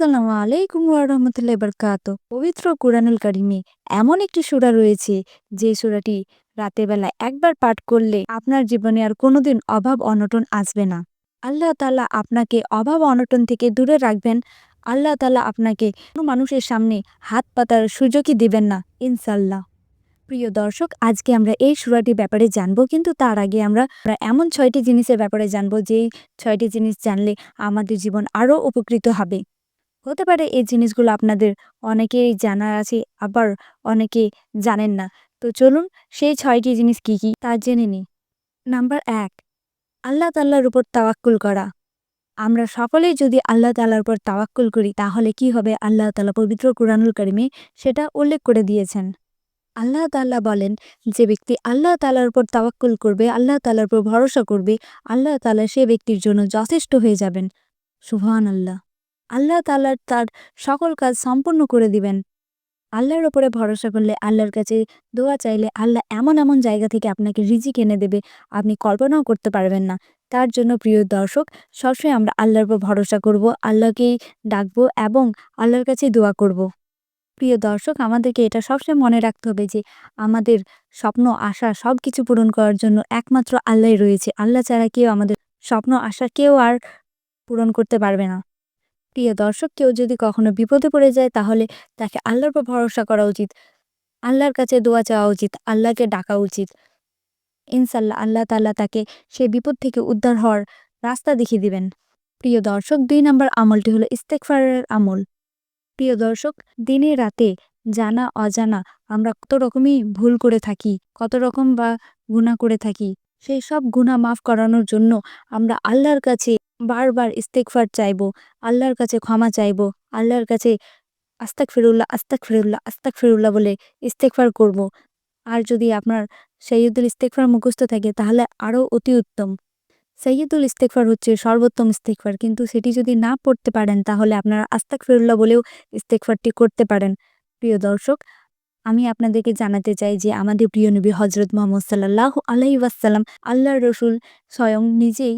আসসালামু আলাইকুম ওয়ারহমতুল্লাহ বরকাত পবিত্র কুরআনুল কারিমে এমন একটি সূরা রয়েছে, যে সূরাটি রাতের বেলা একবার পাঠ করলে আপনার জীবনে আর কোনোদিন অভাব অনটন আসবে না। আল্লাহ তালা আপনাকে অভাব অনটন থেকে দূরে রাখবেন। আল্লাহ তালা আপনাকে কোনো মানুষের সামনে হাত পাতার সুযোগই দিবেন না ইনশাল্লাহ প্রিয় দর্শক, আজকে আমরা এই সূরাটির ব্যাপারে জানব, কিন্তু তার আগে আমরা এমন ছয়টি জিনিসের ব্যাপারে জানব, যেই ছয়টি জিনিস জানলে আমাদের জীবন আরও উপকৃত হবে। হতে পারে এই জিনিসগুলো আপনাদের অনেকেই জানা আছে, আবার অনেকে জানেন না। তো চলুন সেই ছয়টি জিনিস কি কি তা জেনে নিই। নাম্বার এক, আল্লাহ তাল্লার উপর তাওয়াক্কুল করা। আমরা সকলেই যদি আল্লাহ তাল্লার উপর তাওয়াক্কুল করি, তাহলে কি হবে? আল্লাহ তাল্লাহ পবিত্র কুরআনুল কারিমে সেটা উল্লেখ করে দিয়েছেন। আল্লাহ তাল্লাহ বলেন যে ব্যক্তি আল্লাহ তাল্লার উপর তাওয়াক্কুল করবে, আল্লাহ তাল্লার উপর ভরসা করবে, আল্লাহ তাল্লাহ সে ব্যক্তির জন্য যথেষ্ট হয়ে যাবেন। সুবহান আল্লাহ আল্লাহ তাল্লাহ তার সকল কাজ সম্পূর্ণ করে দিবেন। আল্লাহর ওপরে ভরসা করলে আল্লাহর কাছে দোয়া চাইলে আল্লাহ এমন এমন জায়গা থেকে আপনাকে রিজিক এনে দেবে, আপনি কল্পনাও করতে পারবেন না। তার জন্য প্রিয় দর্শক, সবসময় আমরা আল্লাহর উপর ভরসা করব, আল্লাহকেই ডাকবো এবং আল্লাহর কাছে দোয়া করব। প্রিয় দর্শক, আমাদেরকে এটা সবসময় মনে রাখতে হবে যে আমাদের স্বপ্ন, আশা সব কিছু পূরণ করার জন্য একমাত্র আল্লাহই রয়েছে। আল্লাহ ছাড়া কেউ আমাদের স্বপ্ন, আশা কেউ আর পূরণ করতে পারবে না। প্রিয় দর্শক, কেউ যদি কখনো বিপদে পড়ে যায়, তাহলে তাকে আল্লাহর উপর ভরসা করা উচিত। আল্লাহর কাছে দোয়া চাওয়া উচিত, আল্লাহকে ডাকা উচিত। ইনশাল্লাহ আল্লাহ তাল্লাহ তাকে সে বিপদ থেকে উদ্ধার হওয়ার রাস্তা দেখিয়ে দিবেন। প্রিয় দর্শক, দুই নম্বর আমলটি হলো ইস্তেকফারের আমল। প্রিয় দর্শক, দিনে রাতে জানা, অজানা আমরা কত রকমই ভুল করে থাকি, কত রকম বা গুণা করে থাকি, সেই সব গুণা মাফ করানোর জন্য আমরা আল্লাহর কাছে বারবার ইস্তেকফার চাইব, আল্লাহর কাছে ক্ষমা চাইব, আল্লাহর কাছে আস্তাক ফিরুল্লাহ আস্তাক ফিরুল্লাহ আস্তাক ফিরুল্লাহ বলে ইস্তেকফার করব। আর যদি আপনার সৈয়দুল ইস্তেকফার মুখস্থ থাকে, তাহলে আরও অতি উত্তম। সৈয়দুল ইস্তেকফার হচ্ছে সর্বোত্তম ইস্তেকফার কিন্তু সেটি যদি না পড়তে পারেন, তাহলে আপনারা আস্তাক ফিরুল্লাহ বলেও ইস্তেকফারটি করতে পারেন। প্রিয় দর্শক, আমি আপনাদেরকে জানাতে চাই যে আমাদের প্রিয় নবী হজরত মোহাম্মদ সাল্লাহ আলহি ওয়াসাল্লাম আল্লাহর রসুল স্বয়ং নিজেই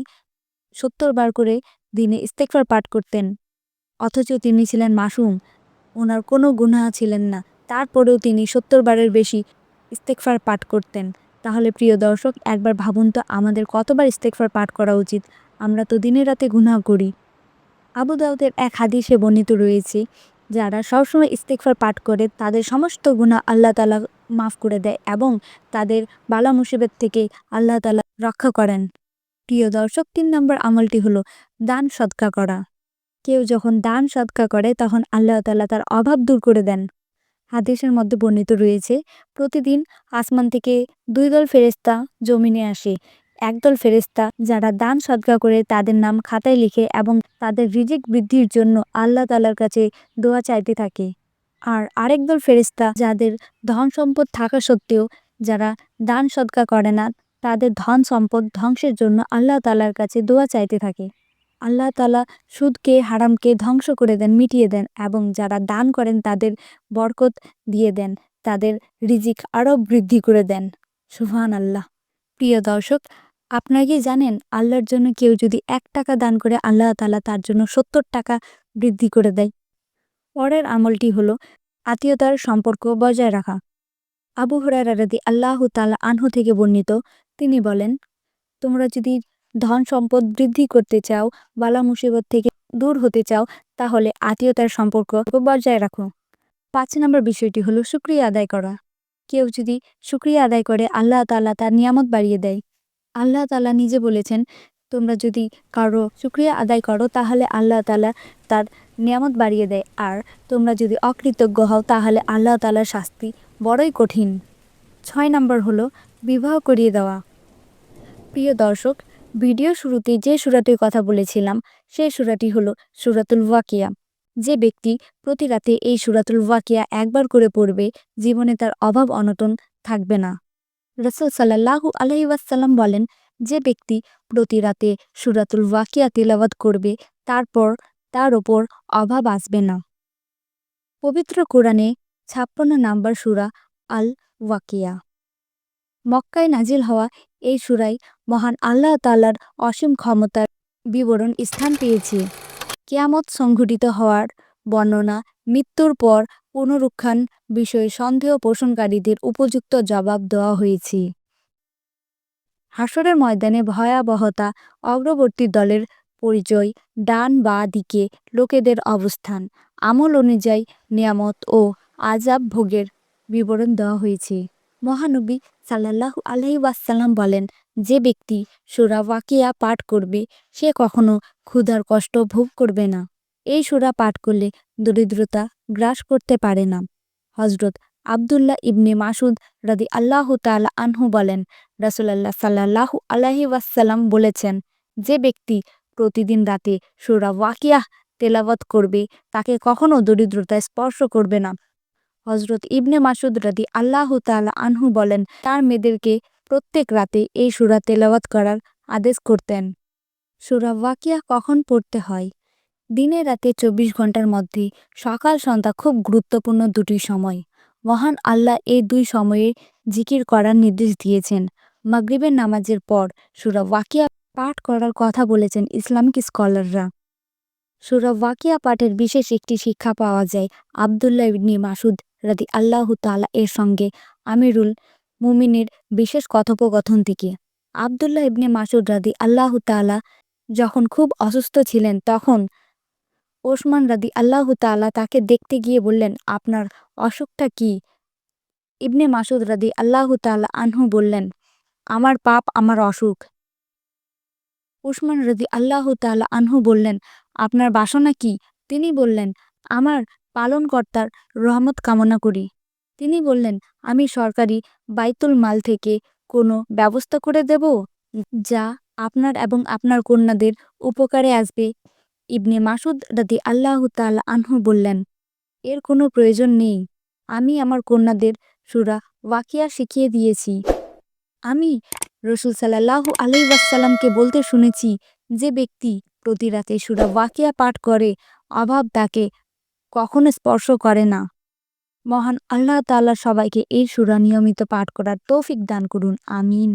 সত্তর বার করে দিনে ইস্তেকফার পাঠ করতেন। অথচ তিনি ছিলেন মাসুম, ওনার কোনো গুনাহ ছিলেন না। তারপরেও তিনি সত্তর বারের বেশি ইস্তেকফার পাঠ করতেন। তাহলে প্রিয় দর্শক, একবার ভাবুন তো আমাদের কতবার ইস্তেকফার পাঠ করা উচিত? আমরা তো দিনে রাতে গুনাহ করি। আবু দাউদের এক হাদিসে বর্ণিত রয়েছে, যারা সবসময় ইস্তেকফার পাঠ করে, তাদের সমস্ত গুণা আল্লাহ তালা মাফ করে দেয় এবং তাদের বালা মুসিবত থেকে আল্লাহ তালা রক্ষা করেন। প্রিয় দর্শক, তিন নম্বর আমলটি হলো দান সৎকা করা। কেউ যখন দান সৎকা করে, তখন আল্লাহ তালা তার অভাব দূর করে দেন। হাদিসের মধ্যে বর্ণিত রয়েছে, প্রতিদিন আসমান থেকে দুই দল ফেরেস্তা জমিনে আসে। একদল ফেরেস্তা যারা দান সদকা করে, তাদের নাম খাতায় লিখে এবং তাদের রিজিক বৃদ্ধির জন্য আল্লাহ তালার কাছে দোয়া চাইতে থাকে। আর আরেক দল ফেরেস্তা যাদের ধন সম্পদ থাকা সত্ত্বেও, যারা দান সদকা করে না তাদের ধন সম্পদ ধ্বংসের জন্য আল্লাহ তালার কাছে দোয়া চাইতে থাকে। আল্লাহ তালা সুদকে, হারামকে ধ্বংস করে দেন, মিটিয়ে দেন এবং যারা দান করেন তাদের বরকত দিয়ে দেন, তাদের রিজিক আরও বৃদ্ধি করে দেন। সুহান আল্লাহ প্রিয় দর্শক, আপনারা কি জানেন আল্লাহর জন্য কেউ যদি এক টাকা দান করে আল্লাহ তালা তার জন্য সত্তর টাকা বৃদ্ধি করে দেয়? পরের আমলটি হলো আত্মীয়তার সম্পর্ক বজায় রাখা। আবু হুরারাদি আল্লাহ তালা আনহু থেকে বর্ণিত তিনি বলেন, তোমরা যদি ধন সম্পদ বৃদ্ধি করতে চাও, বালা মুসিবত থেকে দূর হতে চাও, তাহলে আত্মীয়তার সম্পর্ক বজায় রাখো। পাঁচ নম্বর বিষয়টি হলো সুক্রিয়া আদায় করা। কেউ যদি সুক্রিয়া আদায় করে, আল্লাহ তাল্লাহ তার নিয়ামত বাড়িয়ে দেয়। আল্লাহ তালা নিজে বলেছেন, তোমরা যদি কারও সুক্রিয়া আদায় করো, তাহলে আল্লাহ তালা তার নিয়ামত বাড়িয়ে দেয়। আর তোমরা যদি অকৃতজ্ঞ হও, তাহলে আল্লাহ তালার শাস্তি বড়ই কঠিন। ছয় নম্বর হলো বিবাহ করিয়ে দেওয়া। প্রিয় দর্শক, ভিডিও শুরুতে যে সুরাটির কথা বলেছিলাম, সেই সুরাটি হলো সুরাতুল ওয়াকিয়া। যে ব্যক্তি প্রতি রাতে এই সুরাতুল ওয়াকিয়া একবার করে পড়বে, জীবনে তার অভাব অনটন থাকবে না। রসুল সাল্লাহু আলহি ওয়াসাল্লাম বলেন, যে ব্যক্তি প্রতি রাতে সুরাতুল ওয়াকিয়া তিলাবাত করবে, তারপর তার ওপর অভাব আসবে না। পবিত্র কোরআনে ছাপ্পান্ন নাম্বার সুরা আল ওয়াকিয়া মক্কায় নাজিল হওয়া এই সুরাই মহান আল্লাহ তালার অসীম ক্ষমতার বিবরণ স্থান পেয়েছে। কেয়ামত সংঘটিত হওয়ার বর্ণনা মৃত্যুর পর পুনরুত্থান বিষয়ে সন্দেহ পোষণকারীদের উপযুক্ত জবাব দেওয়া হয়েছে। হাসরের ময়দানে ভয়াবহতা অগ্রবর্তী দলের পরিচয় ডান বা দিকে লোকেদের অবস্থান, আমল অনুযায়ী নিয়ামত ও আজাব ভোগের বিবরণ দেওয়া হয়েছে। মহানবী সাল্লাল্লাহু আলহি ওয়াসাল্লাম বলেন, যে ব্যক্তি সুরা ওয়াকিয়া পাঠ করবে, সে কখনো ক্ষুধার কষ্ট ভোগ করবে না। এই সুরা পাঠ করলে দরিদ্রতা গ্রাস করতে পারে না। হজরত আবদুল্লাহ ইবনে মাসুদ রাদি আল্লাহ তালা আনহু বলেন, রাসুলাল্লাহ সাল্লাহু আলাহি ওয়াসাল্লাম বলেছেন, যে ব্যক্তি প্রতিদিন রাতে সুরা ওয়াকিয়াহ তেলাওয়াত করবে, তাকে কখনো দরিদ্রতা স্পর্শ করবে না। হজরত ইবনে মাসুদ রাদি আল্লাহ তালা আনহু বলেন, তার মেয়েদেরকে প্রত্যেক রাতে এই সুরা তেলাওয়াত করার আদেশ করতেন। সুরা ওয়াকিয়া কখন পড়তে হয়? দিনে রাতে চব্বিশ ঘণ্টার মধ্যে সকাল সন্ধ্যা খুব গুরুত্বপূর্ণ দুটি সময়। মহান আল্লাহ এই দুই সময়ে জিকির করার নির্দেশ দিয়েছেন। মাগরিবের নামাজের পর সুরা ওয়াকিয়া পাঠ করার কথা বলেছেন ইসলামিক স্কলাররা। সুরা ওয়াকিয়া পাঠের বিশেষ একটি শিক্ষা পাওয়া যায় আবদুল্লাহ ইবনি মাসুদ রাদি আল্লাহ তালা এর সঙ্গে আমিরুল মুমিনের বিশেষ কথোপকথন থেকে। আবদুল্লাহ ইবনে মাসুদ রাদি আল্লাহ তালা যখন খুব অসুস্থ ছিলেন, তখন ওসমান রাদি আল্লাহ তালা তাকে দেখতে গিয়ে বললেন, আপনার অসুখটা কি? ইবনে মাসুদ রাদি আল্লাহ তালা আনহু বললেন, আমার পাপ, আমার অসুখ। উসমান রদি আল্লাহ তালা আনহু বললেন, আপনার বাসনা কি? তিনি বললেন, আমার পালনকর্তার রহমত কামনা করি। তিনি বললেন, আমি সরকারি বাইতুল মাল থেকে কোনো ব্যবস্থা করে দেব, যা আপনার এবং আপনার কন্যাদের উপকারে আসবে? ইবনে মাসুদ রাদি আল্লাহ তালা আনহু বললেন, এর কোনো প্রয়োজন নেই। আমি আমার কন্যাদের সুরা ওয়াকিয়া শিখিয়ে দিয়েছি। আমি রসুল সাল্লাহু আলাই ওয়াসাল্লামকে বলতে শুনেছি, যে ব্যক্তি প্রতি রাতে সুরা ওয়াকিয়া পাঠ করে, অভাব তাকে কখনো স্পর্শ করে না। মহান আল্লাহ তাল্লাহ সবাইকে এই সুরা নিয়মিত পাঠ করার তৌফিক দান করুন। আমিন।